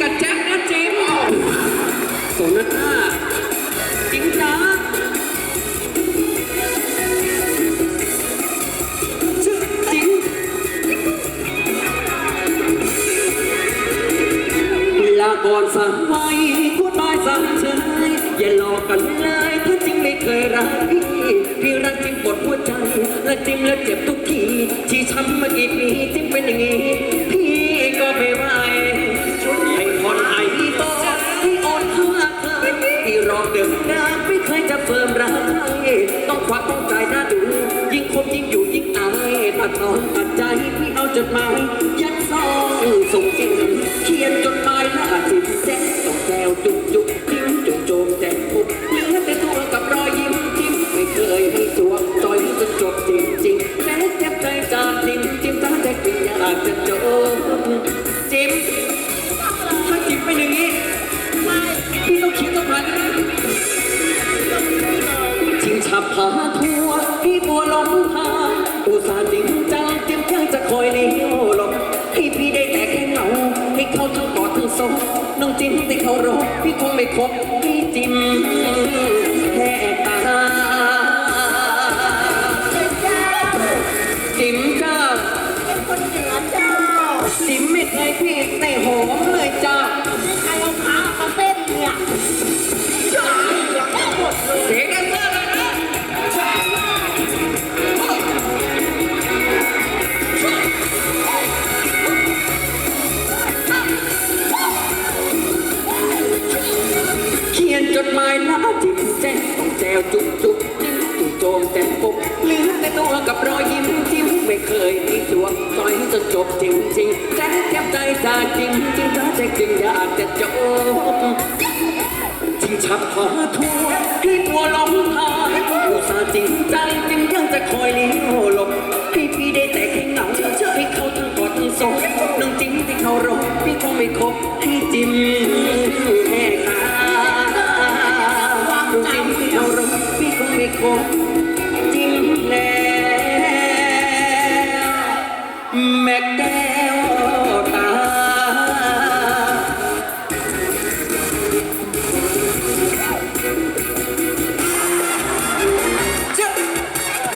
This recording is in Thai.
กับแจ็คนะจิมโซนาต้าจิมจ้าชื่อจิมลาก่อนสามวัยพูดบายสามเชยอย่าหลอกกันเลยถ้าจริงไม่เคยรักายตัดตอนตัดใจพี่เอาจดหมายยัดซองส่งจริงเขียนจดหมายหน้าจิตแจ๊กต้องแซวจุกจุกทิ้งจุกโจมแจกปุบเหลือแต่ตัวกับรอยยิ้มทิ้มไม่เคยให้ตัวจอยจนจบจริงจริงแม้เจ็บใจจากจริงจิ้มตาแจ๊กจริงอยากจะจบจิ้มถ้าจิ้มเป็นอย่างนี้พี่ต้องคิดต้องผ่านชิงฉับหาทั่วพี่บัวลงทางอุตส่าห์จริง ได้แต่แค่เหงาให้เขาทั้งกอดทั้งสองน้องจิ้มที่เขารอพี่คงไม่คบพี่จิ้มแค่ตาจิ้มจ้าคนเหนือเจ้าจิ้มไม่เคยพี่ในหอมเลยจ้าใครเอาขามาเต้นเนี่ย จดหมายน่าจิ้มแจ้งต้องแจวจุกจุกจิ้มจุ๊บโจมแต่ปุ๊บเหลือแต่ตัวกับรอยยิ้มจิ้มไม่เคยมีตัวต่อยจนจบจริงจริงแต่แทบใจตาจริงจริงถ้าใจจริงอยากจะจบจริงชับขอทัวให้ตัวลมหายอุตสาจริงใจจริงยังจะคอยลี้ยวหลบให้พี่ได้แต่แค่เหงาเชื่อให้เขาทั้งกอดทั้งส่งน้องจริงที่เขารบพี่คงไม่คบให้จิ้ม